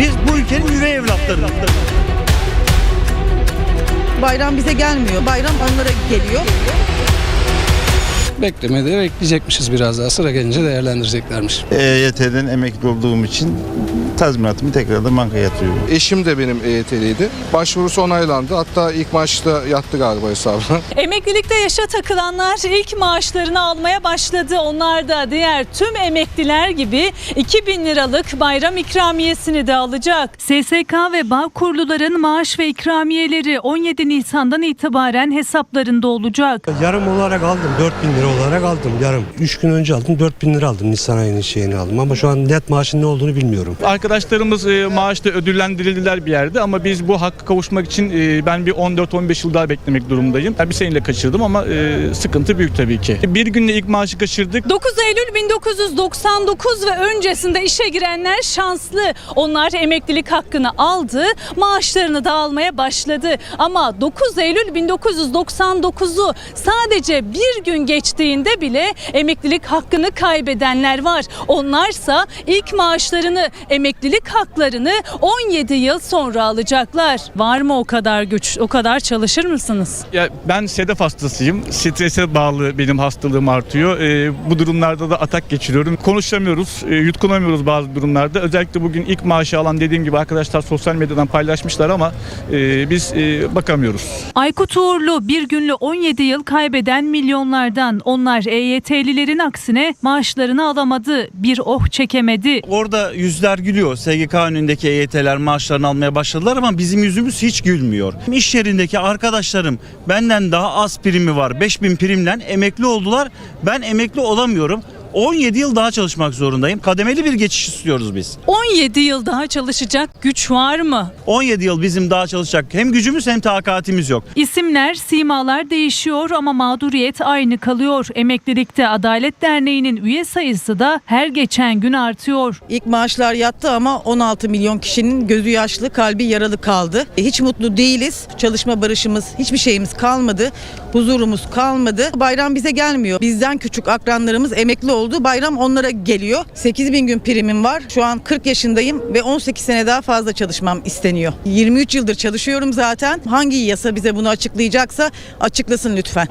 Biz bu ülkenin yüreği evlatlarıyız. Bayram bize gelmiyor. Bayram onlara geliyor. Beklemede bekleyecekmişiz biraz daha. Sıra gelince değerlendireceklermiş. EYT'den emekli olduğum için tazminatımı tekrardan bankaya yatırıyorum. Eşim de benim EYT'liydi. Başvurusu onaylandı. Hatta ilk maaşta yattı galiba hesabına. Emeklilikte yaşa takılanlar ilk maaşlarını almaya başladı. Onlar da diğer tüm emekliler gibi 2000 liralık bayram ikramiyesini de alacak. SSK ve Bağkurluların maaş ve ikramiyeleri 17 Nisan'dan itibaren hesaplarında olacak. Yarım olarak aldım. 4000 lira olarak aldım yarım. 3 gün önce aldım 4000 lira aldım. Nisan ayının şeyini aldım. Ama şu an net maaşın ne olduğunu bilmiyorum. Arkadaşlarımız e, maaşta ödüllendirildiler bir yerde ama biz bu hakkı kavuşmak için e, ben bir 14-15 yıl daha beklemek durumundayım. Ben bir seneyle kaçırdım ama e, sıkıntı büyük tabii ki. Bir günde ilk maaşı kaçırdık. 9 Eylül 1999 ve öncesinde işe girenler şanslı. Onlar emeklilik hakkını aldı, maaşlarını da almaya başladı. Ama 9 Eylül 1999'u sadece bir gün geçtiğinde bile emeklilik hakkını kaybedenler var. Onlarsa ilk maaşlarını, emeklilik haklarını 17 yıl sonra alacaklar. Var mı o kadar güç, o kadar çalışır mısınız? Ya ben sedef hastasıyım. Strese bağlı benim hastalığım artıyor. E, bu durumlarda da atak geçiriyorum. Konuşamıyoruz, e, yutkunamıyoruz bazı durumlarda. Özellikle bugün ilk maaşı alan dediğim gibi arkadaşlar sosyal medyadan paylaşmışlar ama e, biz e, bakamıyoruz. Aykut Uğurlu bir günlü 17 yıl kaybeden milyonlardan. Onlar EYT'lilerin aksine maaşlarını alamadı. Bir oh çekemedi. Orada yüzler gülüyor. SGK önündeki EYT'ler maaşlarını almaya başladılar ama bizim yüzümüz hiç gülmüyor. İş yerindeki arkadaşlarım benden daha az primi var. 5000 primden emekli oldular. Ben emekli olamıyorum. 17 yıl daha çalışmak zorundayım. Kademeli bir geçiş istiyoruz biz. 17 yıl daha çalışacak güç var mı? 17 yıl bizim daha çalışacak hem gücümüz hem takatimiz yok. İsimler, simalar değişiyor ama mağduriyet aynı kalıyor. Emeklilikte Adalet Derneği'nin üye sayısı da her geçen gün artıyor. İlk maaşlar yattı ama 16 milyon kişinin gözü yaşlı, kalbi yaralı kaldı. E, Hiç mutlu değiliz. Çalışma barışımız, hiçbir şeyimiz kalmadı. Huzurumuz kalmadı. Bayram bize gelmiyor. Bizden küçük akranlarımız emekli oldu. Bayram onlara geliyor. 8 bin gün primim var. Şu an 40 yaşındayım ve 18 sene daha fazla çalışmam isteniyor. 23 yıldır çalışıyorum zaten. Hangi yasa bize bunu açıklayacaksa açıklasın lütfen.